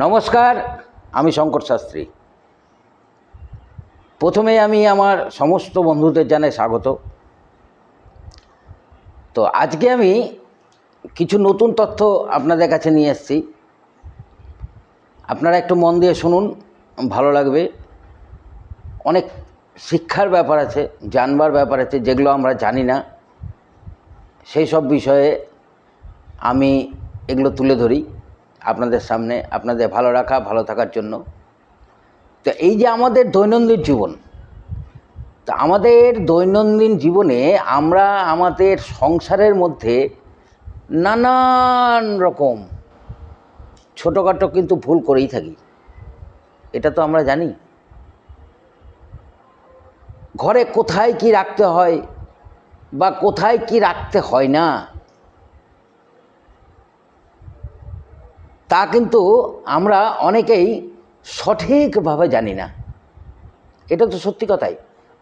নমস্কার, আমি শঙ্কর শাস্ত্রী। প্রথমে আমি আমার সমস্ত বন্ধুদের জানাই স্বাগত। তো আজকে আমি কিছু নতুন তথ্য আপনাদের কাছে নিয়ে এসেছি। আপনারা একটু মন দিয়ে শুনুন, ভালো লাগবে। অনেক শিক্ষার ব্যাপার আছে, জানবার ব্যাপার আছে, যেগুলো আমরা জানি না। সেই সব বিষয়ে আমি এগুলো তুলে ধরি। আপনাদের সামনে, আপনাদের ভালো রাখা, ভালো থাকার জন্য। তো এই যে আমাদের দৈনন্দিন জীবন, তা আমাদের দৈনন্দিন জীবনে আমরা আমাদের সংসারের মধ্যে নানান রকম ছোটোখাটো কিন্তু ভুল করেই থাকি। এটা তো আমরা জানি। ঘরে কোথায় কি রাখতে হয় বা কোথায় কি রাখতে হয় না তা কিন্তু আমরা অনেকেই সঠিকভাবে জানি না। এটা তো সত্যি কথাই।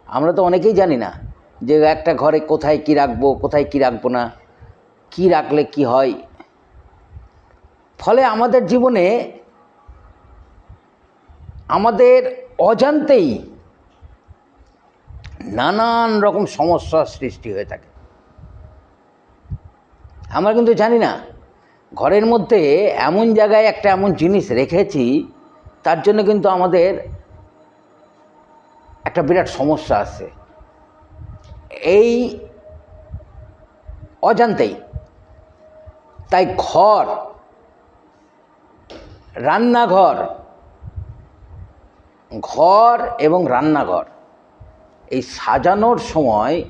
আমরা তো অনেকেই জানি না যে একটা ঘরে কোথায় কি রাখব, কোথায় কি রাখব না, কি রাখলে কি হয়। ফলে আমাদের জীবনে আমাদের অজান্তেই নানান রকম সমস্যার সৃষ্টি হয়ে থাকে। আমরা কিন্তু জানি না ঘরের মধ্যে এমন জায়গায় একটা এমন জিনিস রেখেছি, তার জন্য কিন্তু আমাদের একটা বিরাট সমস্যা আছে। এই অজান্তেই। তাই ঘর, রান্নাঘর, ঘর এবং রান্নাঘর, এই সাজানোর সময়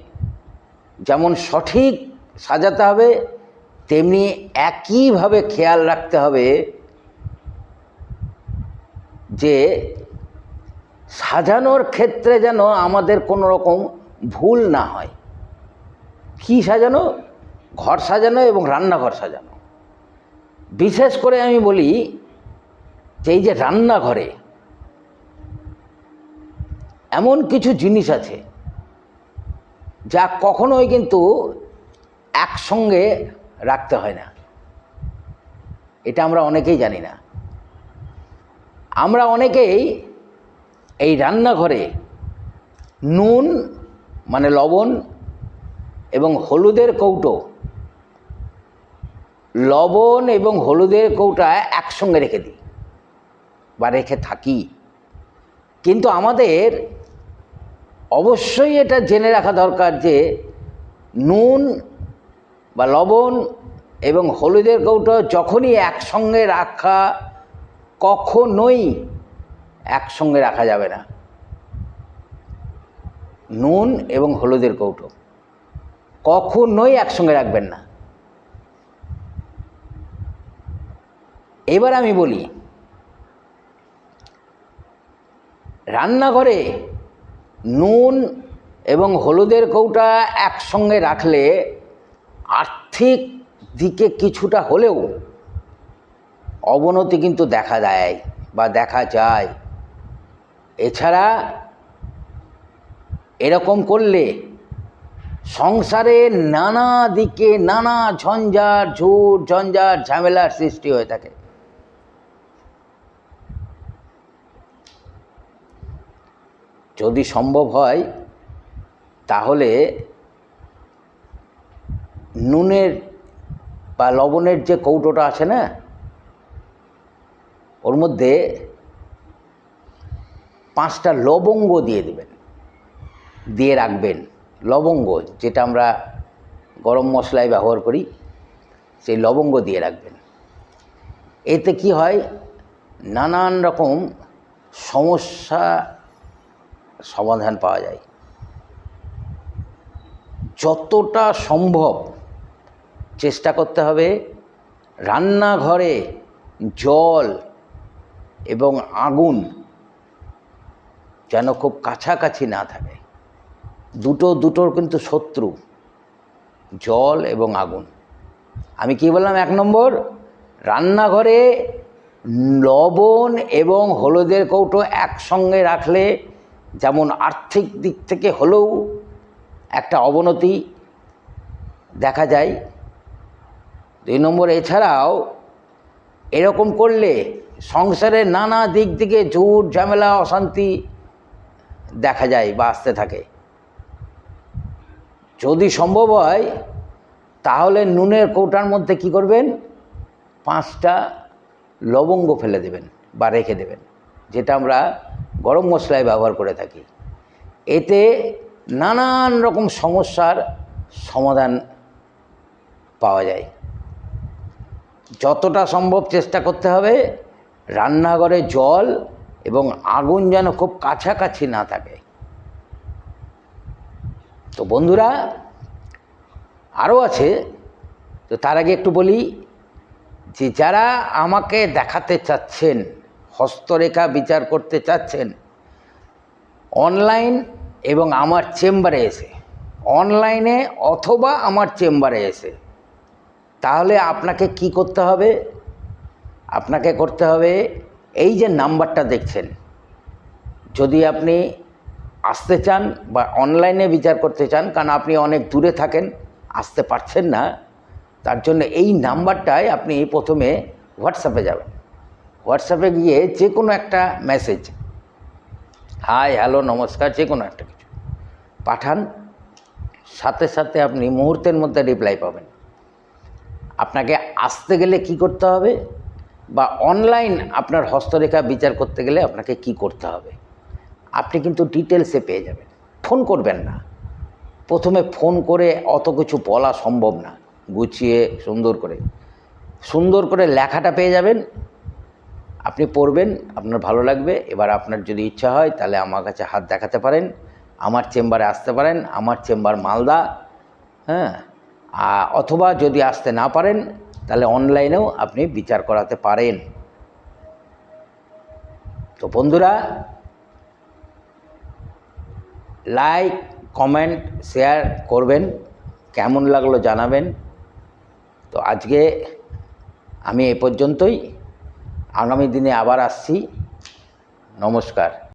যেমন সঠিক সাজাতে হবে তেমনি একইভাবে খেয়াল রাখতে হবে যে সাজানোর ক্ষেত্রে যেন আমাদের কোনো রকম ভুল না হয়। কি সাজানো? ঘর সাজানো এবং রান্নাঘর সাজানো। বিশেষ করে আমি বলি যে এই যে রান্নাঘরে এমন কিছু জিনিস আছে যা কখনোই কিন্তু একসঙ্গে রাখতে হয় না। এটা আমরা অনেকেই জানি না। আমরা অনেকেই এই রান্নাঘরে নুন মানে লবণ এবং হলুদের কৌটো, লবণ এবং হলুদের কৌটা একসঙ্গে রেখে দিই বা রেখে থাকি। কিন্তু আমাদের অবশ্যই এটা জেনে রাখা দরকার যে নুন বা লবণ এবং হলুদের কৌটো যখনই একসঙ্গে রাখা কখনোই একসঙ্গে রাখা যাবে না। নুন এবং হলুদের কৌটো কখনোই একসঙ্গে রাখবেন না। এবার আমি বলি, রান্নাঘরে নুন এবং হলুদের কৌটা একসঙ্গে রাখলে আর্থিক দিকে কিছুটা হলেও অবনতি কিন্তু দেখা দেয় বা দেখা যায়। এছাড়া এরকম করলে সংসারে নানা দিকে নানা ঝঞ্ঝাট ঝুট ঝঞ্ঝাট ঝামেলার সৃষ্টি হয়ে থাকে। যদি সম্ভব হয়, তাহলে নুনের বা লবণের যে কৌটোটা আছে না, ওর মধ্যে পাঁচটা লবঙ্গ দিয়ে দেবেন। দিয়ে রাখবেন লবঙ্গ, যেটা আমরা গরম মশলায় ব্যবহার করি, সেই লবঙ্গ দিয়ে রাখবেন। এতে কি হয়, নানান রকম সমস্যা সমাধান পাওয়া যায়। যতটা সম্ভব চেষ্টা করতে হবে রান্নাঘরে জল এবং আগুন যেন খুব কাছাকাছি না থাকে। দুটো, দুটোর কিন্তু শত্রু, জল এবং আগুন। আমি কি বললাম এক নম্বর? রান্নাঘরে লবণ এবং হলুদের কৌটো একসঙ্গে রাখলে যেমন আর্থিক দিক থেকে হলেও একটা অবনতি দেখা যায়। দুই নম্বর, এছাড়াও এরকম করলে সংসারের নানা দিক থেকে ঝুট ঝামেলা, অশান্তি দেখা যায় বা আসতে থাকে। যদি সম্ভব হয়, তাহলে নুনের কৌটার মধ্যে কি করবেন? পাঁচটা লবঙ্গ ফেলে দেবেন বা রেখে দেবেন, যেটা আমরা গরম মশলায় ব্যবহার করে থাকি। এতে নানান রকম সমস্যার সমাধান পাওয়া যায়। যতটা সম্ভব চেষ্টা করতে হবে রান্নাঘরে জল এবং আগুন যেন খুব কাছাকাছি না থাকে। তো বন্ধুরা, আরও আছে, তো তার আগে একটু বলি যে যারা আমাকে দেখাতে চাচ্ছেন, হস্তরেখা বিচার করতে চাচ্ছেন, অনলাইন এবং আমার চেম্বারে এসে, অনলাইনে অথবা আমার চেম্বারে এসে তাহলে আপনাকে কি করতে হবে? আপনাকে করতে হবে এই যে নাম্বারটা দেখছেন। যদি আপনি আসতে চান বা অনলাইনে বিচার করতে চান, কারণ আপনি অনেক দূরে থাকেন, আসতে পারছেন না, তার জন্য এই নাম্বারটায় আপনি প্রথমে হোয়াটসঅ্যাপে যাবেন। হোয়াটসঅ্যাপে গিয়ে যে কোনো একটা মেসেজ হাই হ্যালো নমস্কার, যে কোনো একটা কিছু পাঠান। সাথে সাথে আপনি মুহূর্তের মধ্যে রিপ্লাই পাবেন। আপনাকে আসতে গেলে কি করতে হবে? বা অনলাইন আপনার হস্তরেখা বিচার করতে গেলে আপনাকে কি করতে হবে? আপনি কিন্তু ডিটেলসে পেয়ে যাবেন। ফোন করবেন না। প্রথমে ফোন করে অত কিছু বলা সম্ভব না। গুছিয়ে, সুন্দর করে। সুন্দর করে লেখাটা পেয়ে যাবেন। আপনি পড়বেন, আপনার ভালো লাগবে। এবার আপনার যদি ইচ্ছা হয়, তাহলে আমার কাছে হাত দেখাতে পারেন। আমার চেম্বারে আসতে পারেন। আমার চেম্বার মালদা। হ্যাঁ? অথবা যদি আসতে না পারেন, তাহলে অনলাইনেও আপনি বিচার করাতে পারেন। তো বন্ধুরা, লাইক, কমেন্ট, শেয়ার করবেন, কেমন লাগল জানাবেন। তো আজকে আমি এ পর্যন্তই। আগামী দিনে আবার আসছি। নমস্কার।